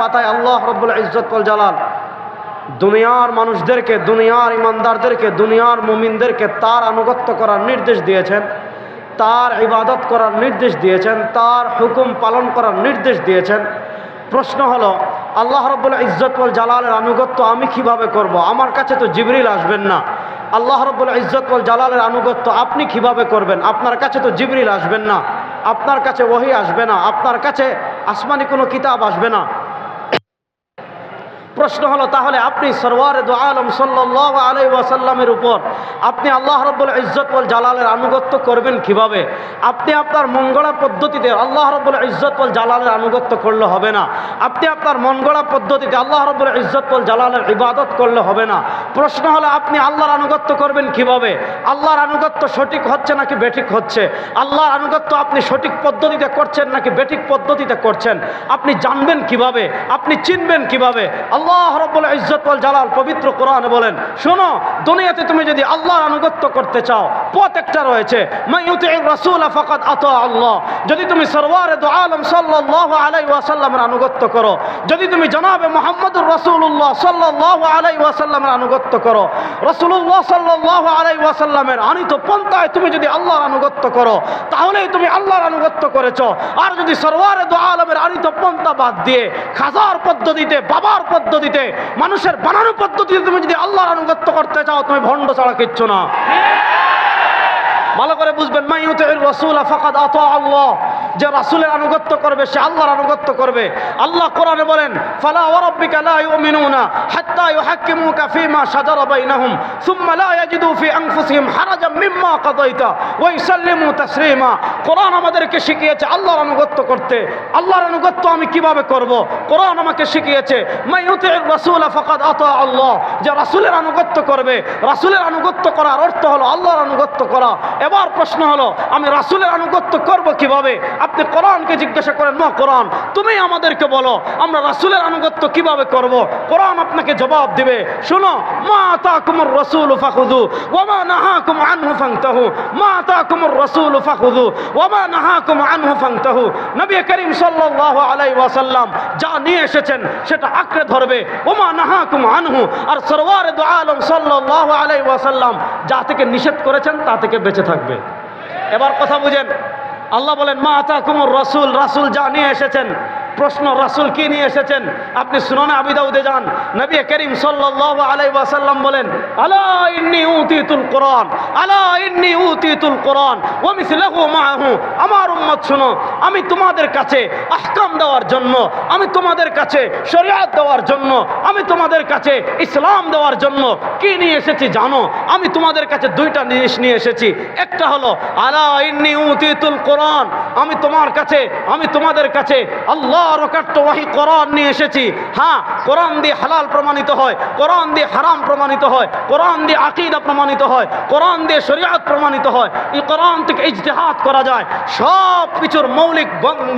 পাতায় আল্লাহ রব্বুল ইজ্জতুল জালাল। দুনিয়ার মানুষদেরকে, দুনিয়ার ইমানদারদেরকে, দুনিয়ার মুমিনদেরকে তার আনুগত্য করার নির্দেশ দিয়েছেন, তার ইবাদত করার নির্দেশ দিয়েছেন, তার হুকুম পালন করার নির্দেশ দিয়েছেন। প্রশ্ন হলো, আল্লাহ রব্বুল ইজ্জতুল জালালের আনুগত্য আমি কীভাবে করব। আমার কাছে তো জিবরিল আসবেন না। আল্লাহ রব্বুল ইজ্জতুল জালালের আনুগত্য আপনি কীভাবে করবেন? আপনার কাছে তো জিবরিল আসবেন না। আপনার কাছে ওহি আসবে না। আপনার কাছে আসমানি কোনো কিতাব আসবে না। প্রশ্ন হলো, তাহলে আপনি সরওয়ারে দু আলম সাল্লাহ আলাই ওয়াসাল্লামের উপর আপনি আল্লাহ রব্বুল ইজ্জতুল জালালের আনুগত্য করবেন কীভাবে? আপনি আপনার মঙ্গলা পদ্ধতিতে আল্লাহ রব্বুল ইজ্জতুল জালালের আনুগত্য করলে হবে না। আপনি আপনার মনগড়া পদ্ধতিতে আল্লাহ রব্বুল ইজ্জতুল জালালের ইবাদত করলে হবে না। প্রশ্ন হলো, আপনি আল্লাহর আনুগত্য করবেন কীভাবে? আল্লাহর আনুগত্য সঠিক হচ্ছে নাকি বেঠিক হচ্ছে? আল্লাহর আনুগত্য আপনি সঠিক পদ্ধতিতে করছেন নাকি বেঠিক পদ্ধতিতে করছেন? আপনি জানবেন কীভাবে? আপনি চিনবেন কীভাবে? আল্লাহ রব্বুল ইজ্জতুল জালাল পবিত্র কোরআন বলেন, শোনো, দুনিয়াতে তুমি যদি আল্লাহর আনুগত্য করতে চাও, পথ একটা রয়েছে। আল্লাহ। যদি তুমি সরওয়ারে আলম সাল্লাল্লাহু আলাইহি ওয়াসাল্লামের আনুগত্য করো, যদি তুমি জনাবে মুহাম্মদুর রাসূলুল্লাহ সাল্লাল্লাহু আলাইহি ওয়াসাল্লামের আনুগত্য করো, রাসূলুল্লাহ সাল্লাল্লাহু আলাইহি ওয়াসাল্লামের আনিত পন্থায় তুমি যদি আল্লাহর আনুগত্য করো, তাহলেই তুমি আল্লাহর আনুগত্য করেছ। আর যদি সরওয়ারে দু আলমের আনিত পন্থা বাদ দিয়ে খাজার পদ্ধতিতে, বাবার পদ্ধতিতে, মানুষের বানানো পদ্ধতিতে তুমি যদি আল্লাহর আনুগত্য করতে চাও, তুমি ভণ্ড ছাড়া কিচ্ছু না। ভালো করে বুঝবেন আতা আল্লাহ। যে রাসূলের আনুগত্য করবে, সে আল্লাহর আনুগত্য করবে। আল্লাহ কোরআনে বলেন, ফালা ওয়া রাব্বিকা লা কোরআন আমাদেরকে শিখিয়েছে আল্লাহর আনুগত্য করতে। আল্লাহর আনুগত্য আমি কীভাবে করব? কোরআন আমাকে শিখিয়েছে মাইয়ুতির রাসূল ফাকাদ আতা আল্লাহ। যে রাসূলের আনুগত্য করবে, রাসূলের আনুগত্য করার অর্থ হলো আল্লাহর আনুগত্য করা। এবার প্রশ্ন হলো, আমি রাসূলের আনুগত্য করব কীভাবে? আপনি কোরআনকে জিজ্ঞাসা করেন, না, কোরআন। তুমি আমাদেরকে বলো, আমরা রাসূলের আনুগত্য কীভাবে করব? কোরআন আপনাকে জবাব দিবে, শুনো, মা আতাকুমুর রাসূল ফাখুযু, ওয়া মা নাহাকুম আনহু ফান্তাহু মা আতাকুমুর রাসূল ফাখুযু, ওয়া মা নাহাকুম আনহু ফান্তাহু নবী করিম সাল্লাল্লাহু আলাইহি ওয়াসাল্লাম যা নিয়ে এসেছেন, সেটা আঁকড়ে ধরবে, ওয়া মা নাহাকুম আনহু। আর সরওয়ারে দু আলম সাল্লাল্লাহু আলাইহি ওয়াসাল্লাম যা থেকে নিষেধ করেছেন, তা থেকে বেঁচে থাকবে। এবার কথা বুঝেন। আল্লাহ বলেন মা আতা কুমুর রসুল রাসুল যা নিয়ে এসেছেন প্রশ্ন রাসুল কি নিয়ে এসেছেন? আপনি শুনানে আবিদাউদে যান। নবী করিম সাল্লাল্লাহু আলাইহি ওয়াসাল্লাম বলেন, আলা ইন্নী উতিতুল কোরআন, আলা ইন্নী উতিতুল কোরআন, ওয়া মিসলাহু মাআহু। আমার উম্মত শুনো, আমি তোমাদের কাছে আহকাম দেওয়ার জন্য, আমি তোমাদের কাছে শরিয়াত দেওয়ার জন্য, আমি তোমাদের কাছে ইসলাম দেওয়ার জন্য কি নিয়ে এসেছি জানো? আমি তোমাদের কাছে দুইটা জিনিস নিয়ে এসেছি। একটা হলো, আলা ইন্নী উতিতুল কোরআন, আমি তোমার কাছে, আমি তোমাদের কাছে আল্লাহ কোরআন নিয়ে এসেছি। হ্যাঁ কোরআন দিয়ে হালাল প্রমাণিত হয়, কোরআন দিয়ে হারাম প্রমাণিত হয়, কোরআন দিয়ে প্রমাণিত হয়, কোরআন দিয়ে প্রমাণিত হয়। এই কোরআন থেকে করা যায়। মৌলিক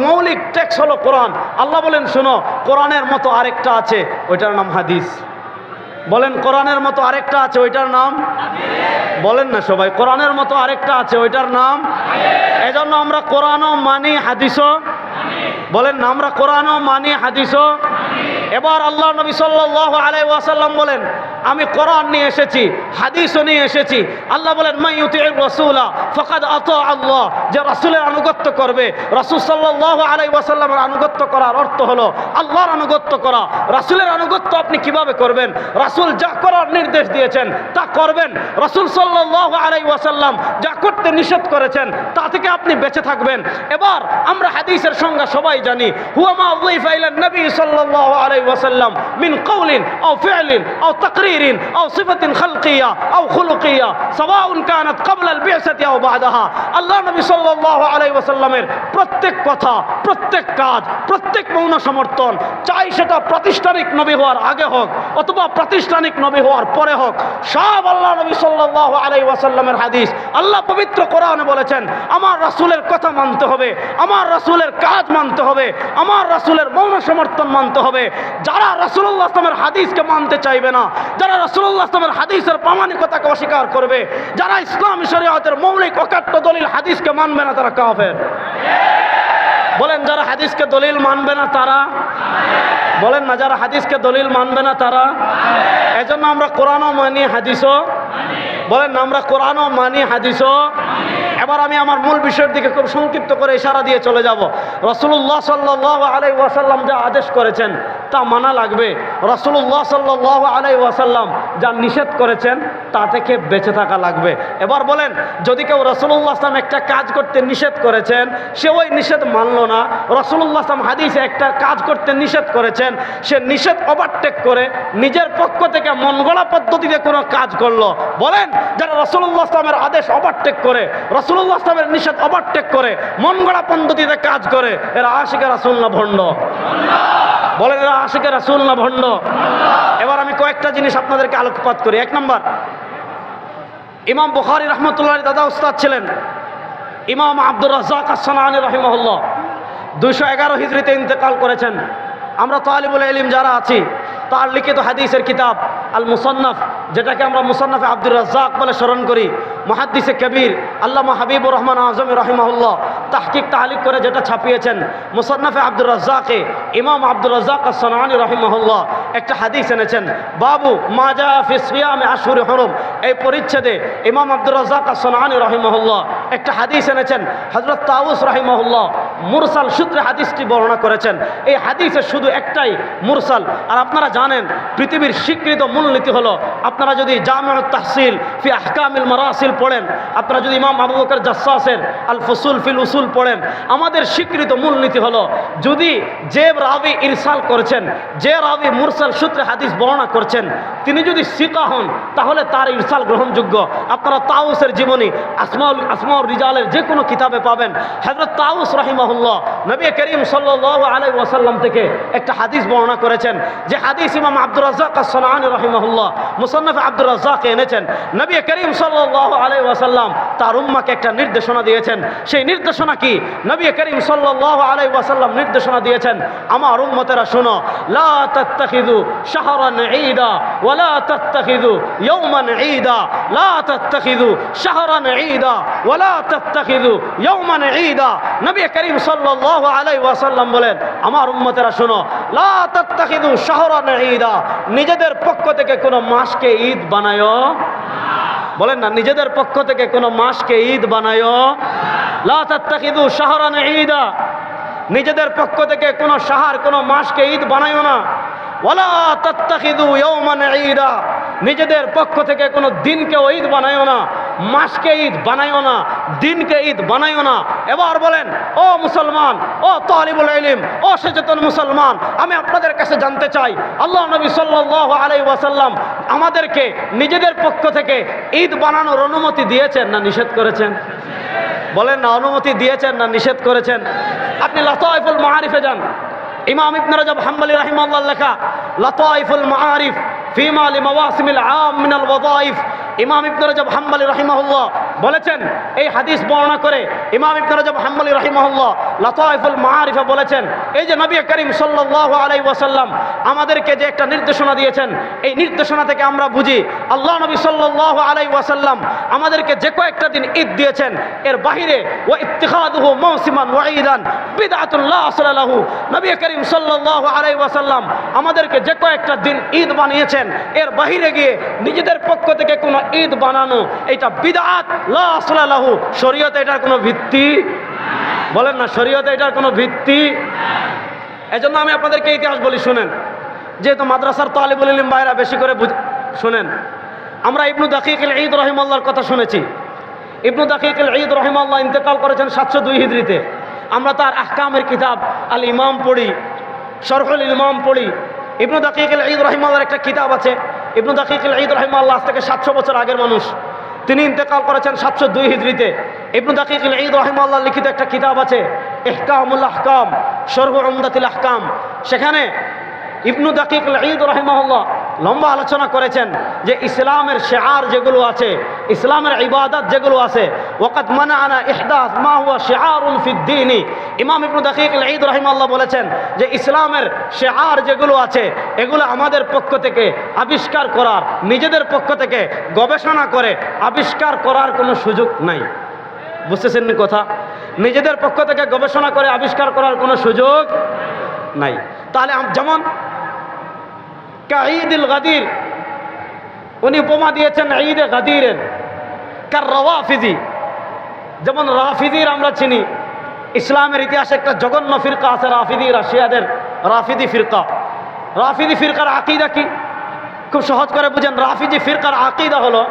মৌলিক টেক্স কোরআন। আল্লাহ বলেন, শুনো, কোরআনের মতো আরেকটা আছে, ওইটার নাম হাদিস। বলেন, কোরআনের মতো আরেকটা আছে, ওইটার নাম? বলেন না সবাই, কোরআনের মতো আরেকটা আছে, ওইটার নাম? এজন্য আমরা কোরআনও মানি, হাদিসও বলেন আমরা কোরআনও মানি হাদিসও। এবার আল্লাহ নবী সাল্লাহ আলাই ওয়াসাল্লাম বলেন আমি কোরআন নিয়ে এসেছি, হাদিসও নিয়ে এসেছি। আল্লাহ বলেন মাই ইউতিউর রাসূলা ফাকাদ আতা আল্লাহ। যে রাসূলের আনুগত্য করবে, রাসূল সাল্লাল্লাহু আলাইহি ওয়াসাল্লামের আনুগত্য করার অর্থ হলো আল্লাহর আনুগত্য করা। রাসূলের আনুগত্য আপনি কীভাবে করবেন? রাসূল যা করার নির্দেশ দিয়েছেন, তা করবেন। রাসূল সাল্লাল্লাহু আলাইহি ওয়াসাল্লাম যা করতে নিষেধ করেছেন, তা থেকে আপনি বেঁচে থাকবেন। এবার আমরা হাদিসের সংজ্ঞা সবাই জানি, হুয়া মা উযিফা ইলা নবী সাল্লাল্লাহু আলাইহি ওয়াসাল্লাম মিন কৌলিন ও আও ও আও তাকরীরিন আও সিফাতিন খালকিয়া, আও খুলুকিয়া, সাওয়াউন কানাত ক্বাবলা আল বি'সাতি আও বা'দাহা। আল্লাহ নবী সাল্লাল্লাহু আলাইহি ওয়াসাল্লামের প্রত্যেক কথা, প্রত্যেক কাজ, প্রত্যেক মৌন সমর্থন, চাই সেটা প্রাতিষ্ঠানিক নবী হওয়ার আগে হোক অথবা প্রাতিষ্ঠানিক নবী হওয়ার পরে হোক, সব আল্লাহ নবী সাল্লাল্লাহু আলাইহি ওয়াসাল্লামের হাদিস আল্লাহ পবিত্র কোরআনে বলেছেন, আমার রাসূলের কথা মানতে হবে, আমার রাসূলের কাজ মানতে হবে, আমার রাসূলের মৌন সমর্থন মানতে হবে। যারা রাসূলুল্লাহ আসলামের হাদিসকে মানতে চাইবে না যারা রাসূলুল্লাহ আসলামের হাদিসের প্রামাণিকতাকে অস্বীকার করবে, যারা ইসলাম শরীয়তের মৌলিক অকাট্য দলিল হাদিসকে মানবে না, তারা কাফের। বলেন, যারা হাদিসকে দলিল মানবে না, তারা বলেন না, যারা হাদিসকে দলিল মানবে না, তারা এজন্য আমরা কোরআনও মানি, হাদিসও বলেন আমরা কোরআনও মানি, হাদিসও এবার আমি আমার মূল বিষয়ের দিকে খুব সংক্ষিপ্ত করে ইশারা দিয়ে চলে যাব। রসুল্লাহ সাল্লাহ আলাই ওয়াসাল্লাম যা আদেশ করেছেন, তা মানা লাগবে। রসুল্লাহ সাল্লাহ আলাই ওয়াসাল্লাম যা নিষেধ করেছেন, তা থেকে বেঁচে থাকা লাগবে। এবার বলেন, যদি কেউ রসুল্লাহ আসলাম একটা কাজ করতে নিষেধ করেছেন, সে ওই নিষেধ মানল না। রসুল্লাহ আসলাম হাদিসে একটা কাজ করতে নিষেধ করেছেন, সে নিষেধ ওভারটেক করে নিজের পক্ষ থেকে মন গড়া পদ্ধতিতে কোনো কাজ করল। বলেন, যারা রসুল্লাহ আসলামের আদেশ ওভারটেক করে রসুল্লাহ নিষেধ ওভারটেক করে, মন গড়া পদ্ধতিতে কাজ করে। এরা আশিকা রাসুল না ভণ্ড? বলেন, এরা আশিকা রাসুল না ভণ্ড? এবার আমি কয়েকটা জিনিস আপনাদেরকে আলোকপাত করি। এক নম্বর, ইমাম বুখারি রহমতুল্লাহ দাদা উস্তাদ ছিলেন, ইমাম আব্দুর রাজাক আসসানি রহিমহল্লা দুইশো এগারো হিজড়িতে ইন্তেকাল করেছেন। আমরা তালিবুল ইলিম যারা আছি, তার লিখিত হাদিসের কিতাব আল মুসন্নফ, যেটাকে আমরা মুসন্নফে আব্দুর রাজ্জাক বলে স্মরণ করি, মহাদ্দিসে কবির, আল্লামা হাবিবুর রহমান আজম রহিমাহুল্লাহ, তাহকিক তাহলিক করে যেটা ছাপিয়েছেন, মুসন্নফে আব্দুর রাজ্জাকে ইমাম আব্দুর রাজ্জাক সনানি রহিমাহুল্লাহ একটা হাদিস এনেছেন, বাবু মাজা ফিসিয়ামে আশুর হরম, এই পরিচ্ছেদে ইমাম আব্দুর রাজ্জাক সনানি রহিমাহুল্লাহ একটা হাদিস এনেছেন হজরত তাউস রহিমাহুল্লাহ মুরসাল সূত্রে হাদিসটি বর্ণনা করেছেন। এই হাদিসের শুধু একটাই মুরসাল। আর আপনারা জানেন, পৃথিবীর স্বীকৃত মূলনীতি হলো, আপনারা যদি জামে তাহসিল ফি আহকামিল মারাসিল পড়েন, আপনারা যদি ইমাম আবু বকর আল ফসুল ফিল উসুল পড়েন, আমাদের স্বীকৃত মূলনীতি হলো, যদি যে রাবি ইরসাল করেছেন, যে রাবি মুরসাল সূত্রে হাদিস বর্ণনা করছেন, তিনি যদি সিকা হন, তাহলে তার ইরসাল গ্রহণযোগ্য। আপনারা তাউসের জীবনী, আসমাউল আসমাউল রিজালের যে কোনো কিতাবে পাবেন। হজরত তাউস রাহিমাহুল্লাহ, নবী করিম সাল্লাহ আলাই ওয়াসাল্লাম থেকে একটা হাদিস বর্ণনা করেছেন। যে হাদিস ইমাম আব্দুর রাজ্জাক আসসালানি রহিমাহুল্লাহ, মুসন্নফ আব্দুর রাজ্জাক এনেছেন। নবী করিম সাল্লাহ আলাই ওয়াসাল্লাম তার উম্মাকে একটা নির্দেশনা দিয়েছেন। সেই নির্দেশনা কি? নবী করিম সাল্লাহ আলাই ওয়াসাল্লাম নির্দেশনা দিয়েছেন, আমার উম্মতেরা শোনো, লা তাত্তাখিদু শাহরান ঈদা ওয়ালা তাত্তাখিদু ইয়াওমান ঈদা, লা তাত্তাখিদু শাহরান ঈদা ওয়ালা তাত্তাখিদু ইয়াওমান ঈদা। নবী করিম সাল্লাল্লাহু আলাইহি ওয়াসাল্লাম বলেন, আমার উম্মতেরা শোনো, লা তাত্তাখিদু শাহরান ঈদা, নিজেদের পক্ষ থেকে কোনো মাসকে ঈদ বানায় বলেন না, নিজেদের পক্ষ থেকে কোনো মাসকে ঈদ বানায় লা তাত্তাখিদু শাহরান ঈদা, নিজেদের পক্ষ থেকে কোনো সাহার কোনো মাসকে ঈদ বানায় না। নিজেদের পক্ষ থেকে কোনো দিনকে ঈদ বানায়ও না, মাসকে ঈদ বানায়ও না, দিনকে ঈদ বানায়ও না। এবার বলেন, ও মুসলমান, ও তালিবুল ইলিম, ও সচেতন মুসলমান, আমি আপনাদের কাছে জানতে চাই, আল্লাহ নবী সাল্লাল্লাহু আলাইহি ওয়াসাল্লাম আমাদেরকে নিজেদের পক্ষ থেকে ঈদ বানানোর অনুমতি দিয়েছেন না নিষেধ করেছেন? বলেন না, অনুমতি দিয়েছেন না নিষেধ করেছেন? আপনি লতাইফুল মাহারিফে যান। ইমাম ইবনে রাজব হাম্বলি রাহিমাল্লাহ লেখা, লতাইফুল মাহারিফ ফিমা লিমাওয়াসিমিল আম মিনাল ওয়াযাইফ। ইমাম ইবনে রাজব হাম্বলি রাহিমাহুল্লাহ বলেছেন, এই হাদিস বর্ণনা করে ইমাম ইবনে রাজব হাম্বলি রাহিমাহুল্লাহ লতাইফুল মাহারিফে বলেছেন, এই যে নবী করিম সাল্লাল্লাহু আলাইহি ওয়াসাল্লাম আমাদেরকে যে একটা নির্দেশনা দিয়েছেন, এই নির্দেশনা থেকে আমরা বুঝি আল্লাহ নবী সাল্লাল্লাহু আলাইহি ওয়াসাল্লাম আমাদেরকে যে কয়েকটা দিন ঈদ দিয়েছেন, এর বাহিরে ওয়া ইত্তিখাদুহু মৌসিমান ওয়া ঈদান বিদআতুল লা আসলা লাহু। নবী করিম সাল্লাল্লাহু আলাইহি ওয়াসাল্লাম আমাদেরকে যে কয়েকটা দিন ঈদ বানিয়েছেন, এর বাহিরে গিয়ে নিজেদের পক্ষ থেকে কোনো ঈদ বানানো, এটা আসলা লাহু। শরীয়তে এটার কোনো ভিত্তি? বলেন না, শরীয়তে এটার কোনো ভিত্তি? এজন্য আমি আপনাদেরকে ইতিহাস বলি, শুনেন। যেহেতু মাদ্রাসার তালিবুল ইলিম ভাইরা বেশি করে শুনেন। আমরা ইবনু দাকিকুল ঈদ রহিমাল্লাহর কথা শুনেছি। ইবনু দাকিকুল ঈদ রহিমাল্লাহ ইন্তেকাল করেছেন সাতশো দুই হিজড়িতে। আমরা তার আহকামের কিতাব আল ইমাম পড়ি শরফুল ইমাম পড়ি। ইবনু দাকিকুল ঈদ রহিমাল্লাহর একটা কিতাব আছে। ইবনু দাকিকুল ঈদ রহিমাল্লাহ আজ থেকে সাতশো বছর আগের মানুষ। তিনি ইন্তেকাল করেছেন সাতশো দুই হিজড়িতে। ইবনু দাকিকুল ঈদ রহিমাল্লাহ লিখিত একটা কিতাব আছে, ইহকামুল আহকাম সর্ব আমদাতিল আহকাম। সেখানে ইবনু দাকিক ঈদ রহিমাহুল্লাহ লম্বা আলোচনা করেছেন যে ইসলামের শেয়ার যেগুলো আছে, ইসলামের ইবাদত যেগুলো আছে ওকাত মানা আনা ইহদাস মা হুয়া শেয়ারুল ফিদ্দিনী ইমাম ইবনু দাকিক ঈদ রহিমাল্লাহ বলেছেন যে ইসলামের শেয়ার যেগুলো আছে, এগুলো আমাদের পক্ষ থেকে আবিষ্কার করার, নিজেদের পক্ষ থেকে গবেষণা করে আবিষ্কার করার কোনো সুযোগ নাই। বুঝতেছেন কথা? নিজেদের পক্ষ থেকে গবেষণা করে আবিষ্কার করার কোনো সুযোগ নাই। তাহলে যেমন কা ঈদুল গাদির। উনি উপমা দিয়েছেন ঈদে গাদিরের। কার রওয়াফিজি। যেমন রাফিদির আমরা চিনি। ইসলামের ইতিহাসে একটা জঘন্য ফিরকা আছে রাফিদি রাশিয়াদের রাফিদি ফিরকা। রাফিদি ফিরকার আকিদা কি? খুব সহজ করে বুঝেন, রাফিজি ফিরকার আকিদা হলো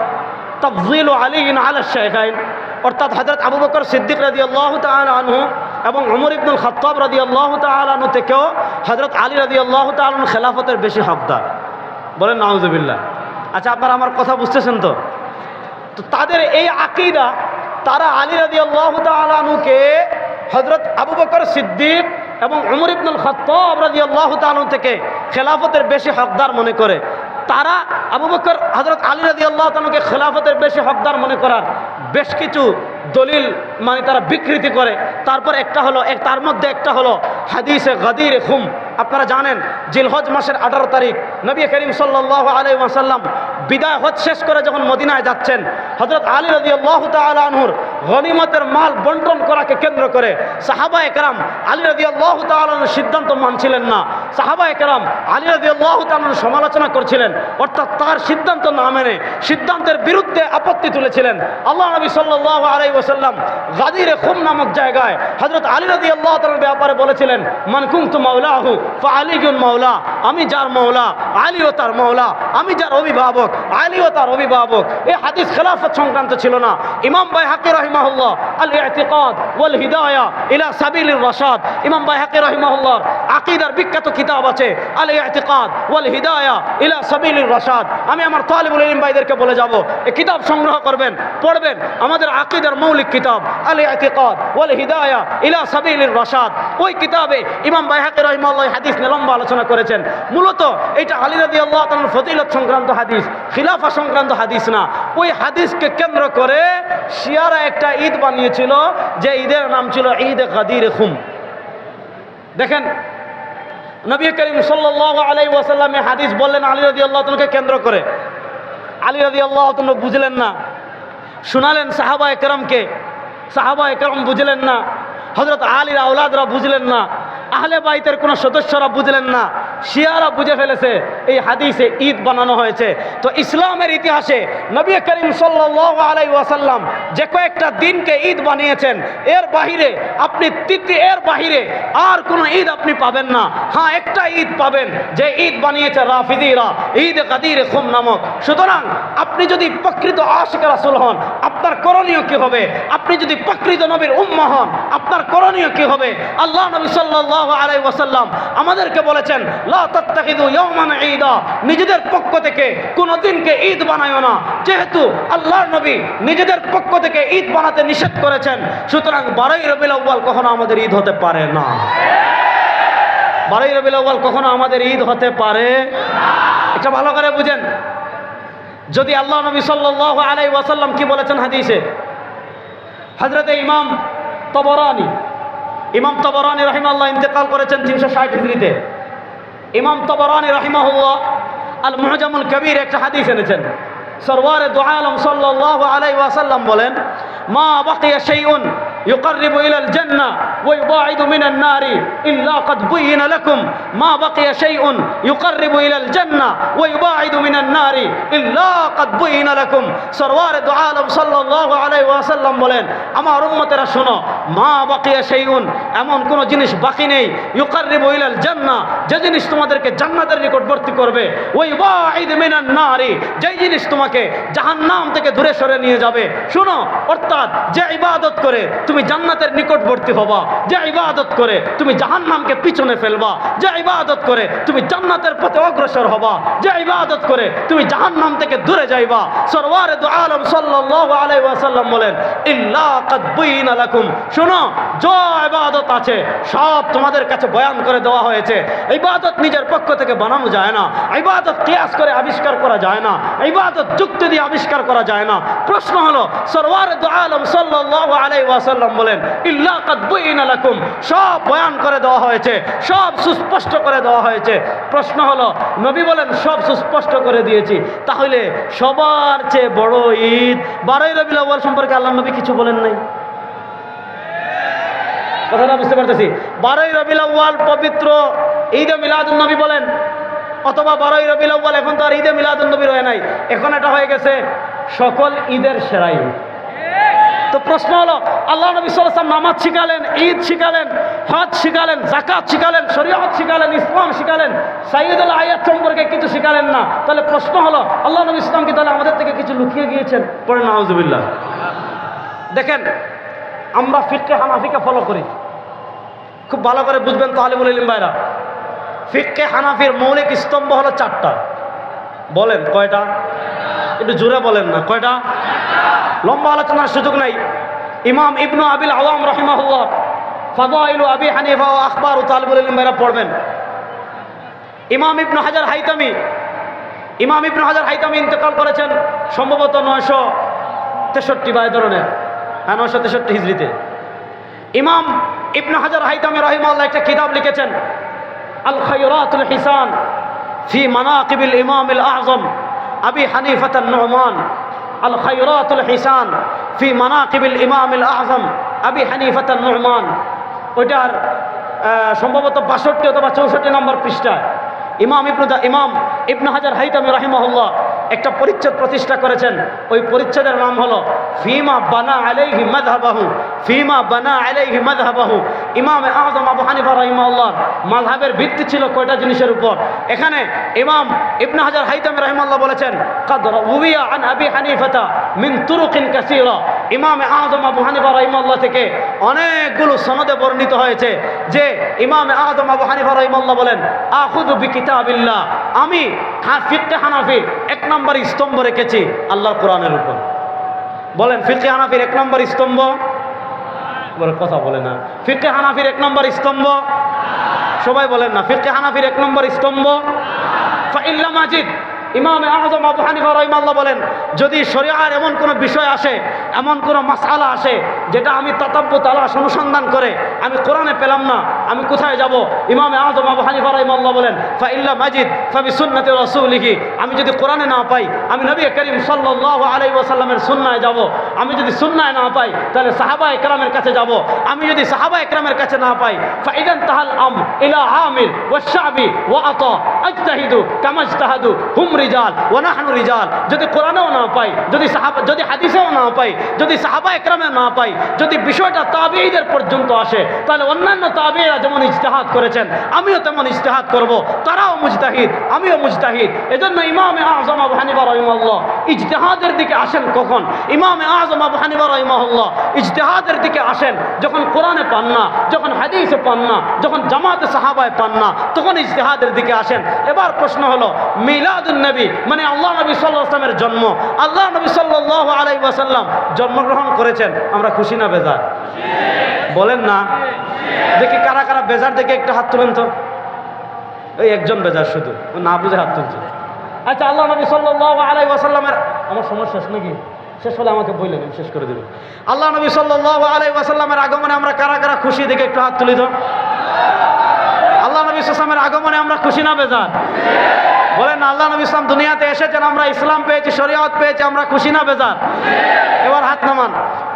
তফজিল আলী আল শেখাইন অর্থাৎ হজরত আবু বকর সিদ্দিক রাজি আল্লাহ আনহু এবং অমর ইবনুল খত্তাব রাজি আল্লাহ আনহু থেকেও হজরত আলী রাজি আল্লাহ তালন খেলাফতের বেশি হকদার। বলেন, নাউজুবিল্লাহ। আচ্ছা আপনারা আমার কথা বুঝতেছেন তো? তো তাদের এই আকিদা, তারা আলী রাজি আল্লাহ তালুকে হজরত আবু বকর সিদ্দিক এবং উমর ইবনুল খত্তাব রাজি আল্লাহ তালু থেকে খেলাফতের বেশি হকদার মনে করে। তারা আবু বকর হজরত আলী রাজি আল্লাহ তালুকে খেলাফতের বেশি হকদার মনে করার বেশ কিছু দলিল মানে তারা বিকৃতি করে। তারপর একটা হলো, এক তার মধ্যে একটা হলো হাদিসে গদির খুম। আপনারা জানেন, জিলহজ মাসের আঠারো তারিখ, নবী করিম সাল্লাহ আলাই ওয়াসাল্লাম বিদায় হজ শেষ করে যখন মদিনায় যাচ্ছেন হজরত আলী রাজি আল্লাহ তালহুর গনিমতের মাল বন্টন করাকে কেন্দ্র করে সাহাবা একরাম আলী রাজি আল্লাহ তালুর সিদ্ধান্ত মানছিলেন না। সাহাবা একরাম আলী রাজি আল্লাহ তালুর সমালোচনা করছিলেন, অর্থাৎ তার সিদ্ধান্ত না মেনে সিদ্ধান্তের বিরুদ্ধে আপত্তি তুলেছিলেন। আল্লাহ নবী সাল্লাহ আলাই ওসাল্লাম গাদিরে খুম নামক জায়গায় হজরত আলী রাজি আল্লাহ তালার ব্যাপারে বলেছিলেন মানকুম তু মাওলাহু ফা আলিগুন মাওলা, আমি যার মাওলা আলীও তার মাওলা, আমি যার অভিভাবক আলীও তার অভিভাবক। এই হাদিস খেলাফত সংক্রান্ত ছিল না। ইমাম বাই হাকি রহিমাহুল্লাহ আল ইতিকাদ ওয়াল হিদায়া ইলা সাবিলির রাশাদ। ইমাম বাই হাকি রহিমাহুল্লাহ আকিদার বিখ্যাত কিতাব আছে আল ইতিকাদ ওয়াল হিদায়া ইলা রাশাদ। আমি আমার তালিবুল ইলম ভাইদেরকে বলে যাব এই কিতাব সংগ্রহ করবেন, পড়বেন, আমাদের আকিদার মৌলিক কিতাব আল ইতিকাদ ওয়াল হিদায়া ইলা রাশাদ। ওই কিতাবে ইমাম এই হাদিস আলোচনা করেছেন। মূলত এটা আলী রাদি আল্লাহ ফজিলত সংক্রান্ত হাদিস, খিলাফা সংক্রান্ত হাদিস না। ওই হাদিসকে কেন্দ্র করে শিয়ারা একটা ঈদ বানিয়েছিল, যে ঈদের নাম ছিল ঈদ গাদির খুম দেখেন নবী করিম সাল্লাহ আলাই ওয়াসাল্লামে হাদিস বললেন, আলী রাজি আল্লাহকে কেন্দ্র করে। আলী রাজি আল্লাহ বুঝলেন না। শুনালেন সাহাবা একরমকে সাহাবা একরম বুঝলেন না। হজরত আলীর আউলাদরা বুঝলেন না। আহলে বাইতের কোনো সদস্যরা বুঝলেন না, শিয়ারা বুঝে ফেলেছে এই হাদিসে ঈদ বানানো হয়েছে। তো ইসলামের ইতিহাসে নবী করিম সাল্লাহ আলাই ওয়াসাল্লাম যে কয়েকটা দিনকে ঈদ বানিয়েছেন, এর বাহিরে আপনি তৃতীয় এর বাহিরে আর কোনো ঈদ আপনি পাবেন না। হ্যাঁ একটা ঈদ পাবেন, যে ঈদ বানিয়েছে রাফিদিরা, ঈদ কাদির খুম নামক। সুতরাং আপনি যদি প্রকৃত আশিক রাসুল হন, আপনার করণীয় কি হবে? আপনি যদি প্রকৃত নবীর উম্মা হন, আপনার করণীয় কি হবে? আল্লাহ নবী সাল্লাহ আলাই ওয়াসাল্লাম আমাদেরকে বলেছেন ঈদা। নিজেদের পক্ষ থেকে কোনো দিনকে ঈদ বানায়ও না। যেহেতু আল্লাহর নবী নিজেদের পক্ষ থেকে ঈদ বানাতে নিষেধ করেছেন, সুতরাং বারোই রবিউল আউ্বাল কখনো আমাদের ঈদ হতে পারে না। বারোই রবিউল আউ্বাল কখনো আমাদের ঈদ হতে পারে এটা ভালো করে বুঝেন। যদি আল্লাহ নবী সাল্লাহ আলাই ওয়াসাল্লাম কি বলেছেন হাদিসে? হজরতে ইমাম তবরানি ইমাম তবরানি রহিমাল্লাহ ইন্তেকাল করেছেন তিনশো ষাট হিজড়িতে। ইমাম তবরানি রহিমাহুল্লাহ আল মুহজামুল কবির একটা হাদিস এনেছেন। সরওয়ারে দোয়ালম সাল্লাহ আলাই ওয়াসাল্লাম বলেন, মা বাকিয়া শাইউন يقرب إلى الجنة ويباعد من النار إلا قد بين لكم ما بقي شيء يقرب إلى الجنة ويباعد من النار إلا قد بين لكم সরওয়ারে দো আলম সাল্লাল্লাহু আলাইহি ওয়াসাল্লাম বলেন আমার উম্মতেরা শোনো মা বাকিয়া শাইউন এমন কোন জিনিস বাকি নেই ইউকাররিবু ইলাল জান্নাহ যে জিনিস তোমাদেরকে জান্নাতের নিকটবর্তী করবে ওই ওয়াইদ মিনান নারি যেই জিনিস তোমাকে জাহান্নাম থেকে দূরে সরে নিয়ে যাবে শোনো অর্থাৎ যে ইবাদত করে তুমি জান্নাতের নিকটবর্তী হবা। যে ইবাদত করে, তুমি জাহান্নামকে পিছনে ফেলবা। যে ইবাদত করে, তুমি জান্নাতের পথে অগ্রসর হবা। যে ইবাদত করে, তুমি জাহান্নাম থেকে দূরে যাইবা। সরওয়ারে আলম সাল্লাল্লাহু আলাইহি ওয়াসাল্লাম বলেন, ইল্লা কাদ শোনো, যা ইবাদত আছে, সব তোমাদের কাছে বয়ান করে দেওয়া হয়েছে। ইবাদত নিজের পক্ষ থেকে বানানো যায় না। ইবাদত কিয়াস করে আবিষ্কার করা যায় না। ইবাদত যুক্তি দিয়ে আবিষ্কার করা যায় না। প্রশ্ন হলো, সরওয়ারে আলম সাল্লাল্লাহু আলাইহি ওয়াসাল্লাম বলেন, ইল্লা সব বয়ান করে দেওয়া হয়েছে, সব সুস্পষ্ট করে দেওয়া হয়েছে। প্রশ্ন হলো, নবী বলেন, সব সুস্পষ্ট করে দিয়েছি। তাহলে সবার চেয়ে বড় ঈদ বারোই আউ্বাল সম্পর্কে আল্লাহ নবী কিছু বলেন নাই? কথাটা বুঝতে পারতেছি। বারোই আউ্বাল পবিত্র ঈদ মিলাদুল নবী বলেন, অথবা বারোই আউ্বাল এখন তো আর ঈদে মিলাদুল নবী রয়ে নাই। এখন এটা হয়ে গেছে সকল ঈদের সেরাই তো প্রশ্ন হলো আল্লাহ নবী সাল্লাম নামাজ শিখালেন ঈদ শিখালেন হজ শিখালেন জাকাত শিখালেন শরীয়ত শিখালেন ইসলাম শিখালেন সাইদুল আয়াত সম্পর্কে কিছু শিখালেন না। তাহলে প্রশ্ন হলো আল্লাহ নবী ইসলাম কি তাহলে আমাদের থেকে কিছু লুকিয়ে গিয়েছেন? পরে নাউজুবিল্লাহ। দেখেন আমরা ফিককে হানাফিকে ফলো করি। খুব ভালো করে বুঝবেন তাহলে বলে ভাইরা। ফিককে হানাফির মৌলিক স্তম্ভ হলো চারটা। বলেন কয়টা? একটু জোরে বলেন না কয়টা? লম্বা আলোচনার সুযোগ নাই। ইমাম ইবনু আবিল আওয়াম রহিমাহুল্লাহ, ফাদাইলু আবি হানিফা ও আখবর ও তালবুল ইলম ভাইরা পড়বেন। ইমাম ইবনু হাজার হাইতামি, ইমাম ইবনু হাজার হাইতামি ইন্তেকাল করেছেন সম্ভবত নয়শো তেষট্টি বা এ ধরনের হ্যাঁ নয়শো তেষট্টি হিজড়িতে। ইমাম ইবনু হাজার হাইতামি রহিমাল্লাহ একটা কিতাব লিখেছেন, আল খায়রাতুল হিসান ফি মানাকিবিল ইমামিল আজম, আবি হানিফাত নুমান। আল খায়রাতুল হিসান ফি মানাকিবিল ইমামিল আহম আবি হানিফাত নুমান ওইটার সম্ভবত বাষট্টি অথবা চৌষট্টি নম্বর পৃষ্ঠায় ইমাম ইবনুদা ইমাম ইবনু হাজার হাইতামি রাহিমহল্লা একটা পরিচ্ছেদ প্রতিষ্ঠা করেছেন। ওই পরিচ্ছেদের নাম হলো, ফিমা বানা আলাইহি মাযহাবাহু ফিমা বানা আলাইহি মাযহাবাহু। ইমাম আযম আবু হানিফা রাহিমাহুল্লাহ, মাযহাবের ভিত্তি ছিল কয়টা জিনিসের উপর। এখানে ইমাম ইবনে হাজার হাইতাম রাহিমাল্লাহ বলেছেন, কাদ রুবিয়া আন আবি হানিফাতা মিন তুরুকিন কাসীরা। ইমাম আযম আবু হানিফা রাহিমাল্লাহ থেকে অনেকগুলো সনদে বর্ণিত হয়েছে যে ইমাম আযম আবু হানিফা রাহিমাল্লাহ বলেন, আখুযু বিকিতাবিল্লাহ। আমি ফিকহে হানাফি এক নম্বর স্তম্ভ রেখেছি আল্লাহর কোরআনের উপর। বলেন, ফিকহে হানাফির এক নম্বর স্তম্ভ? বলে কথা বলে না। ফিরকে হানাফির এক নম্বর স্তম্ভ। সবাই বলেন না ফিরকে হানাফির এক নম্বর স্তম্ভ। ইল্লা মাজিদ। ইমাম আজম আবু হানিফা রহিমাল্লাহ বলেন, যদি শরিয়ার এমন কোনো বিষয় আসে, এমন কোনো মাসালা আসে, যেটা আমি ততাব্য তালাশ অনুসন্ধান করে, আমি কোরআনে পেলাম না, আমি কোথায় যাব? ইমাম আজম আবু হানিফা রহিমাল্লাহ বলেন, ফাইল্লা মাজিদ, ফাবি সুন্নতে রসুলিহি, আমি যদি কোরআনে না পাই, আমি নবী করিম সাল্লাহ আলাই ওয়াসাল্লামের সুন্নায় যাব, আমি যদি সুন্নায় না পাই, তাহলে সাহাবা একরামের কাছে যাব, আমি যদি সাহাবা একরামের কাছে না পাই, ফাইদান তাহাল আম ইলা আমির ওয়াশাবি ওয়া আতা, আজতাহিদু কামা ইজতাহাদু হুম রিজাল, ওয়া নাহনু রিজাল। যদি কোরআনেও না পাই, যদি সাহাবা, যদি হাদিসেও না পাই, যদি সাহাবা একরামে না পাই, যদি বিষয়টা তাবিঈদের পর্যন্ত আসে, তাহলে অন্যান্য তাবিঈরা যেমন ইজতিহাদ করেছেন, আমিও তেমন ইজতিহাদ করব, তারাও মুজতাহিদ, আমিও মুজতাহিদ। এজন্য ইমামে আজম আবু হানিফা রহিমাল্লাহ ইজতিহাদের দিকে আসেন কখন? ইমামে আজম আবু হানিফা রহিমাহুল্লাহ, ইজতিহাদের দিকে আসেন যখন কোরআনে পান না, যখন হাদিসে পান না, যখন জামাতে সাহাবায় পান না, তখন ইজতেহাদের দিকে আসেন। এবার প্রশ্ন হলো, মিলাদুন নবী মানে আল্লাহ নবী সাল্লাহ আসলামের জন্ম। আল্লাহ নবী সাল্লাহ আলাই ওয়াসাল্লাম জন্মগ্রহণ করেছেন। আমরা খুশি না বেজার? বলেন না। দেখি কারা কারা বেজার দেখে একটা হাত তুলেন তো। ওই একজন বেজার শুধু না বুঝে হাত তুলছে। আচ্ছা আল্লাহ নবী সাল্লাহ আলাই ওয়াসাল্লামের আমার সময় শেষ নাকি? শেষ হলে আমাকে বললেন শেষ করে দেবেন। আল্লাহ নবী সাল্লাহ আলাই ওয়াসাল্লামের আগমনে আমরা কারা কারা খুশি দেখে একটু হাত তুলি তো। আল্লাহ নবী ইসলামের আগমনে আমরা খুশি না বেজার? বলেন, আল্লাহ নবী ইসলাম দুনিয়াতে এসেছেন, আমরা ইসলাম পেয়েছি, শরীয়ত পেয়েছি, আমরা খুশি না বেজার? এবার হাত নামান।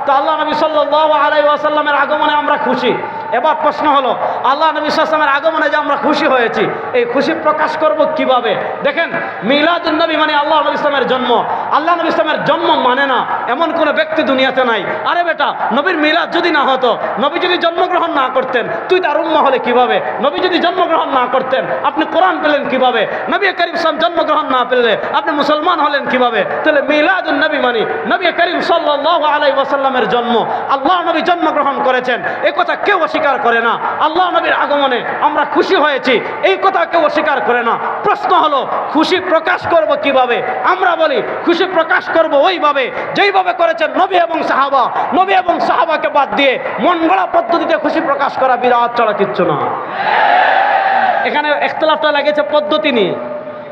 তো আল্লাহ নবী সাল্লাহ আলাই ওয়াসাল্লামের আগমনে আমরা খুশি। এবার প্রশ্ন হলো, আল্লাহ নবী সাল্লামের আগমনে যে আমরা খুশি হয়েছি, এই খুশি প্রকাশ করব কীভাবে? দেখেন মিলাদুল নবী মানে আল্লাহ নবী ইসলামের জন্ম। আল্লাহ নবী ইসলামের জন্ম মানে না, এমন কোনো ব্যক্তি দুনিয়াতে নাই। আরে বেটা, নবীর মিলাদ যদি না হতো, নবী যদি জন্মগ্রহণ না করতেন, তুই তার উম্মা হলে কীভাবে? নবী যদি জন্মগ্রহণ না করতেন, আপনি কোরআন পেলেন কীভাবে? নবী করিম সাল্লাম জন্মগ্রহণ না পেলে, আপনি মুসলমান হলেন কীভাবে? তাহলে মিলাদুল নবী মানে নবী করিম সাল্লাহ আলাই ওয়াসাল্লামের জন্ম। আল্লাহ নবী জন্মগ্রহণ করেছেন। এই কথা কেউ অস্বীকার করে না। আল্লাহ নবীর আগমনে আমরা খুশি হয়েছি। এই কথা কেউ অস্বীকার করে না। প্রশ্ন হলো, খুশি প্রকাশ করব কীভাবে? আমরা বলি, খুশি প্রকাশ করব ওইভাবে, যেইভাবে করেছেন নবী এবং সাহাবা। নবী এবং সাহাবাকে বাদ দিয়ে মন গড়া পদ্ধতিতে খুশি প্রকাশ করা বিরাট ছাড়া কিচ্ছু না। এখানে একতলাফটা লেগেছে পদ্ধতি নিয়ে।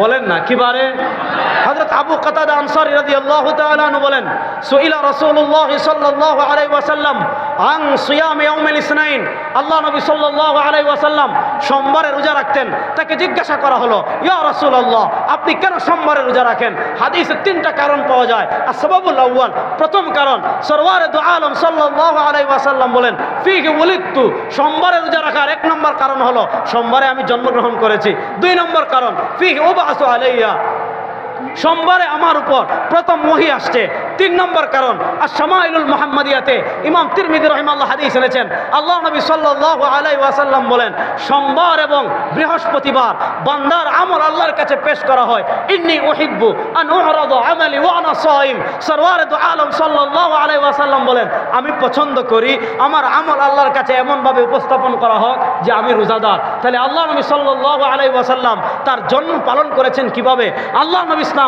বলেন না, কি বারে? হযরত আবু কাতাদা আনসারী তাআলা আনহু বলেন, সুইলা রাসূলুল্লাহ সাল্লাল্লাহু আলাইহি ওয়াসাল্লাম আন সিয়াম ইয়াউমিল ইসনাইন। আল্লাহ নবী সাল্লাল্লাহু আলাইহি ওয়াসাল্লাম সোমবারে রোজা রাখতেন। তাকে জিজ্ঞাসা করা হলো, ইয়া রাসূলুল্লাহ, আপনি কেন সোমবারে রোজা রাখেন? হাদিসে তিনটা কারণ পাওয়া যায়। আসবাবুল আউয়াল, প্রথম কারণ, সরওয়ারে দু আলম সাল্লাল্লাহু আলাইহি ওয়াসাল্লাম বলেন, ফিহি ওয়ালিদতু সোমবারে রোজা রাখার এক নম্বর কারণ হলো, সোমবারে আমি জন্মগ্রহণ করেছি। দুই নম্বর কারণ, ফিহি উবাসু আলাইয়া সোমবারে আমার উপর প্রথম মহি আসছে। তিন নম্বর কারণ আর শামাইলুল মোহাম্মদিয়াতে ইমাম তিরমিদি রহিমাল্লাহ হাদিস এনেছেন। আল্লাহ নবী সাল্লাল্লাহু আলাইহি ওয়াসাল্লাম বলেন, সোমবার এবং বৃহস্পতিবার বান্দার আমল আল্লাহর কাছে পেশ করা হয়। ইন্নি সরওয়ারে আলম সাল্লাল্লাহু আলাইহি ওয়াসাল্লাম বলেন, আমি পছন্দ করি আমার আমল আল্লাহর কাছে এমনভাবে উপস্থাপন করা হোক যে আমি রোজাদার। তাহলে আল্লাহ নবী সাল্লাল্লাহু আলাইহি ওয়াসাল্লাম তার জন্ম পালন করেছেন কীভাবে? আল্লাহ নবী ইসলাম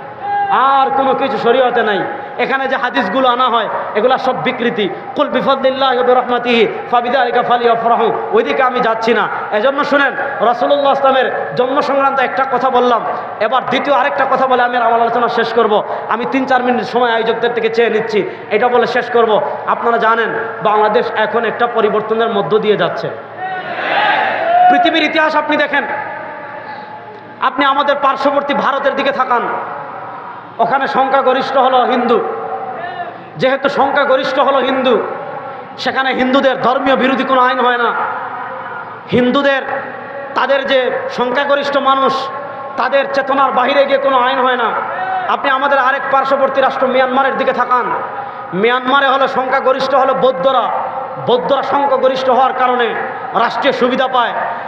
আর কোনো কিছু শরীয়তে নাই। এখানে যে হাদিসগুলো আনা হয়, এগুলা সব বিকৃতি। কুল বিফদ্দিল্লাহ রহমাতিহি ফাবিদা আলিকা ফালি অফরাহু ওইদিকে আমি যাচ্ছি না। এজন্য শুনেন রসুল্লাহ আসলামের জন্ম সংক্রান্ত একটা কথা বললাম। এবার দ্বিতীয় আরেকটা কথা বলে আমি আমার আলোচনা শেষ করব। আমি তিন চার মিনিট সময় আয়োজকদের থেকে চেয়ে নিচ্ছি। এটা বলে শেষ করব। আপনারা জানেন, বাংলাদেশ এখন একটা পরিবর্তনের মধ্য দিয়ে যাচ্ছে। পৃথিবীর ইতিহাস আপনি দেখেন। আপনি আমাদের পার্শ্ববর্তী ভারতের দিকে থাকান। ওখানে সংখ্যাগরিষ্ঠ হলো হিন্দু। যেহেতু সংখ্যাগরিষ্ঠ হলো হিন্দু, সেখানে হিন্দুদের ধর্মীয় বিরোধী কোনো আইন হয় না। হিন্দুদের, তাদের যে সংখ্যাগরিষ্ঠ মানুষ, তাদের চেতনার বাহিরে গিয়ে কোনো আইন হয় না। আপনি আমাদের আরেক পার্শ্ববর্তী রাষ্ট্র মিয়ানমারের দিকে থাকান। মিয়ানমারে হলো সংখ্যাগরিষ্ঠ হলো বৌদ্ধরা। বৌদ্ধরা সংখ্যাগরিষ্ঠ হওয়ার কারণে রাষ্ট্রীয় সুবিধা পায়।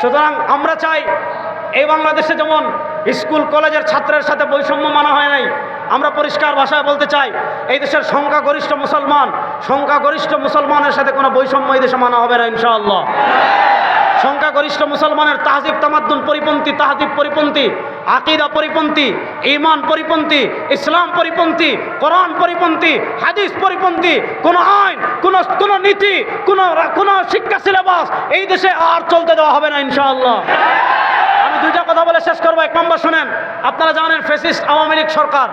সুতরাং আমরা চাই এই বাংলাদেশে যেমন স্কুল, কলেজের ছাত্রের সাথে বৈষম্য মানা হয় নাই, আমরা পরিষ্কার ভাষায় বলতে চাই, এই দেশের সংখ্যাগরিষ্ঠ মুসলমান, সংখ্যাগরিষ্ঠ মুসলমানের সাথে কোনো বৈষম্য এই দেশে মানা হবে না, ইনশাআল্লাহ। সংখ্যাগরিষ্ঠ মুসলমানের তাহজিব তামাদ্দুন পরিপন্থী, তাহজিব পরিপন্থী আকিদা পরিপন্থী ইমান পরিপন্থী, ইসলাম পরিপন্থী, কোরআন পরিপন্থী, হাদিস পরিপন্থী, কোনো আইন, কোনো কোনো নীতি, কোনো কোনো শিক্ষা সিলেবাস এই দেশে আর চলতে দেওয়া হবে না ইনশাআল্লাহ। আমি দুইটা কথা বলে শেষ করব। এক নম্বর শুনেন, আপনারা জানেন ফেসিস্ট আওয়ামী লীগ সরকার।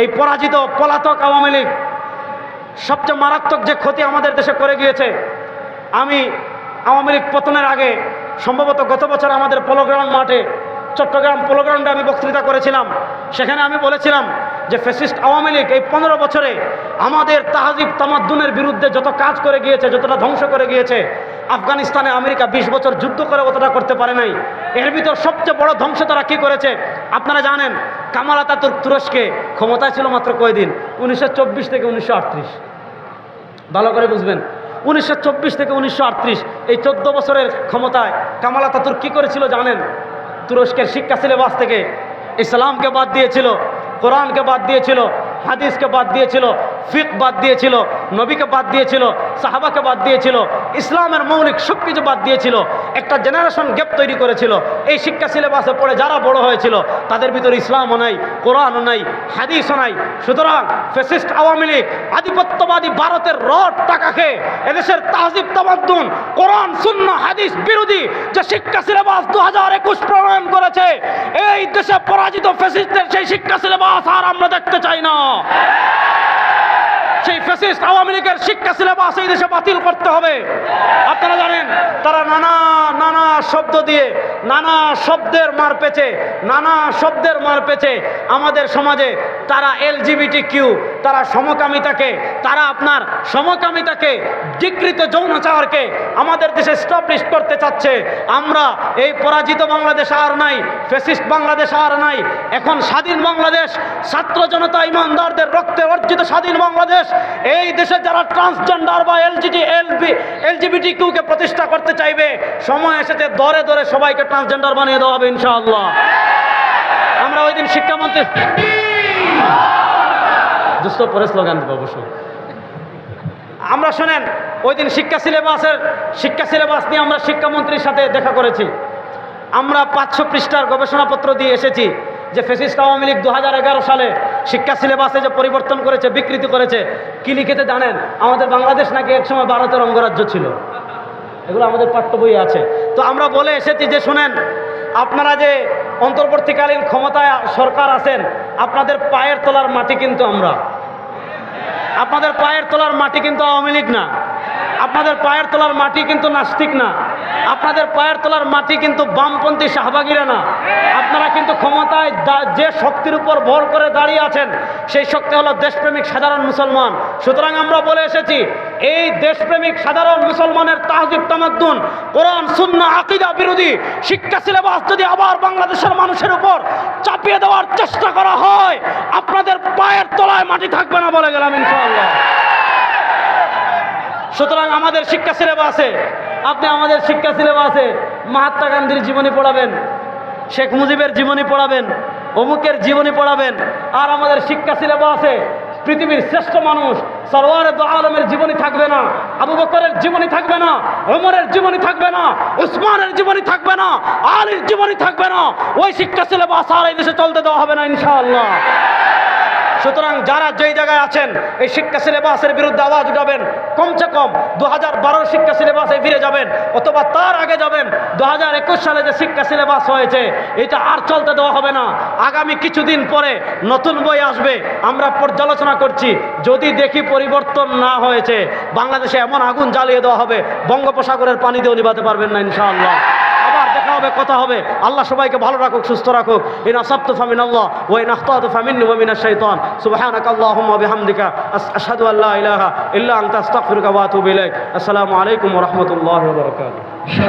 এই পরাজিত পলাতক আওয়ামী লীগ সবচেয়ে মারাত্মক যে ক্ষতি আমাদের দেশে করে গিয়েছে। আমি আওয়ামী লীগ পতনের আগে, সম্ভবত গত বছর আমাদের পোলোগ্রাউন্ড মাঠে চট্টগ্রাম পোলোগ্রাউন্ডে আমি বক্তৃতা করেছিলাম। সেখানে আমি বলেছিলাম যে ফেসিস্ট আওয়ামী লীগ এই পনেরো বছরে আমাদের তাহাজিব তামাদ্দুনের বিরুদ্ধে যত কাজ করে গিয়েছে, যতটা ধ্বংস করে গিয়েছে, আফগানিস্তানে আমেরিকা বিশ বছর যুদ্ধ করে অতটা করতে পারে নাই। এর ভিতর সবচেয়ে বড় ধ্বংস তারা কী করেছে? আপনারা জানেন, কামাল আতাতুর্ক তুরস্কে ক্ষমতায় ছিল মাত্র কয়দিন? উনিশশো চব্বিশ থেকে উনিশশো আটত্রিশ। ভালো করে বুঝবেন। উনিশশো চব্বিশ থেকে উনিশশো আটত্রিশ, এই চোদ্দ বছরের ক্ষমতায় কামাল আতাতুর্ক কী করেছিল জানেন? তুরস্কের শিক্ষা সিলেবাস থেকে ইসলামকে বাদ দিয়েছিল কোরআনকে বাদ দিয়েছিল হাদিসকে বাদ দিয়েছিল ফিক বাদ দিয়েছিল, নবীকে বাদ দিয়েছিল, সাহাবাকে বাদ দিয়েছিল, ইসলামের মৌলিক সব কিছু বাদ দিয়েছিল, একটা জেনারেশন গ্যাপ তৈরি করেছিল, এই শিক্ষা সিলেবাসে পড়ে যারা বড় হয়েছিল, তাদের ভিতরে ইসলামও নাই, কোরআনও নাই, হাদিসও নাই। সুতরাং ফেসিস্ট আওয়ামী লীগ আধিপত্যবাদী ভারতের রড টাকা খেয়ে এদেশের তাহজিব তামাদ্দুন, কোরআন শূন্য হাদিস বিরোধী যে শিক্ষা সিলেবাস দু হাজার একুশ প্রণয়ন করেছে, এই দেশে পরাজিত ফেসিস্টদের সেই শিক্ষা সিলেবাস আর আমরা দেখতে চাই না। সেই ফেসিস্ট আওয়ামী লীগের শিক্ষা সিলেবাস এই দেশে বাতিল করতে হবে। আপনারা জানেন, তারা নানা নানা শব্দ দিয়ে, নানা শব্দের মার পেছে নানা শব্দের মার পেছে আমাদের সমাজে তারা এলজিবিটি কিউ তারা সমকামিতাকে, তারা আপনার সমকামিতাকে, বিকৃত যৌন যৌনাচারকে আমাদের দেশে স্টাবলিশ করতে চাচ্ছে। আমরা এই পরাজিত বাংলাদেশ আর নাই ফেসিস্ট বাংলাদেশ আর নাই, এখন স্বাধীন বাংলাদেশ, ছাত্র জনতা ইমানদারদের রক্তে অর্জিত স্বাধীন বাংলাদেশ, এই দেশে যারা ট্রান্সজেন্ডার বা এলজিটি এলবি এলজিবিটি কিউকে প্রতিষ্ঠা করতে চাইবে, সময় এসেছে, দরে দরে সবাইকে ট্রান্সজেন্ডার বানিয়ে দেওয়া হবে ইনশাআল্লাহ। আমরা ওই দিন শিক্ষামন্ত্রী দুস্থ পরে স্লোগান দেবো অবশ্যই। আমরা শোনেন, ওই দিন শিক্ষা সিলেবাসের শিক্ষা সিলেবাস নিয়ে আমরা শিক্ষামন্ত্রীর সাথে দেখা করেছি। আমরা পাঁচশো পৃষ্ঠার গবেষণাপত্র দিয়ে এসেছি যে ফেসিস্ট আওয়ামী লীগ দু হাজার এগারো সালে শিক্ষা সিলেবাসে যে পরিবর্তন করেছে, বিকৃতি করেছে, কি লিখেতে জানেন? আমাদের বাংলাদেশ নাকি একসময় ভারতের অঙ্গরাজ্য ছিল। এগুলো আমাদের পাঠ্য বই আছে। তো আমরা বলে এসেছি যে, শোনেন, আপনারা যে অন্তর্বর্তীকালীন ক্ষমতায় সরকার আছেন, আপনাদের পায়ের তলার মাটি কিন্তু আমরা। আপনাদের পায়ের তলার মাটি কিন্তু আওয়ামী লীগ না। আপনাদের পায়ের তলার মাটি কিন্তু নাস্তিক না। আপনাদের পায়ের তলার মাটি কিন্তু বামপন্থী শাহবাগীরা না। আপনারা কিন্তু ক্ষমতায় যে শক্তির উপর ভর করে দাঁড়িয়ে আছেন, সেই শক্তি হলো দেশপ্রেমিক সাধারণ মুসলমান। সুতরাং আমরা বলে এসেছি এই দেশপ্রেমিক সাধারণ মুসলমানের তাহজিব তামাদ্দুন, কোরআন শূন্য আকিদা বিরোধী শিক্ষা সিলেবাস যদি আবার বাংলাদেশের মানুষের উপর চাপিয়ে দেওয়ার চেষ্টা করা হয়, আপনাদের পায়ের তলায় মাটি থাকবে না বলে গেলাম ইনশাআল্লাহ। সুতরাং আমাদের শিক্ষা সিলেবাসে, আপনি আমাদের শিক্ষা সিলেবাসে মহাত্মা গান্ধীর জীবনী পড়াবেন, শেখ মুজিবের জীবনী পড়াবেন, অমুকের জীবনী পড়াবেন, আর আমাদের শিক্ষা সিলেবাসে পৃথিবীর শ্রেষ্ঠ মানুষ সরওয়ারে দো আলমের জীবনী থাকবে না, আবু বকরের জীবনী থাকবে না, ওমরের জীবনী থাকবে না, উসমানের জীবনী থাকবে না, আলীর জীবনী থাকবে না, ওই শিক্ষা সিলেবাস আর এই দেশে চলতে দেওয়া হবে না ইনশাআল্লাহ। সুতরাং যারা যেই জায়গায় আছেন, এই শিক্ষা সিলেবাসের বিরুদ্ধে আওয়াজ উঠাবেন কমসে কম দু হাজার শিক্ষা সিলেবাসে ফিরে যাবেন, অথবা তার আগে যাবেন। দু হাজার একুশ সালে যে শিক্ষা সিলেবাস হয়েছে, এটা আর চলতে দেওয়া হবে না। আগামী কিছুদিন পরে নতুন বই আসবে, আমরা পর্যালোচনা করছি। যদি দেখি পরিবর্তন না হয়েছে, বাংলাদেশে এমন আগুন জ্বালিয়ে দেওয়া হবে, বঙ্গোপসাগরের পানি দিয়েও নিভাতে পারবেন না, ইনশাআল্লাহ। আবার হবে, কথা হবে। আল্লাহ সবাইকে ভালো রাখুক, সুস্থ রাখুক। ইন আসাবতু ফামিন আল্লাহ ওয়া ইন আখতাতু ফামিন্নি ওয়া মিনাশ শাইতান। সুবহানাক আল্লাহুম্মা বিহামদিকা আশহাদু আল্লা ইলাহা ইল্লা আনতা, আস্তাগফিরুকা ওয়া আতুবু ইলাইক। আসসালামু আলাইকুম ওয়া রাহমাতুল্লাহি ওয়া বারাকাতুহু।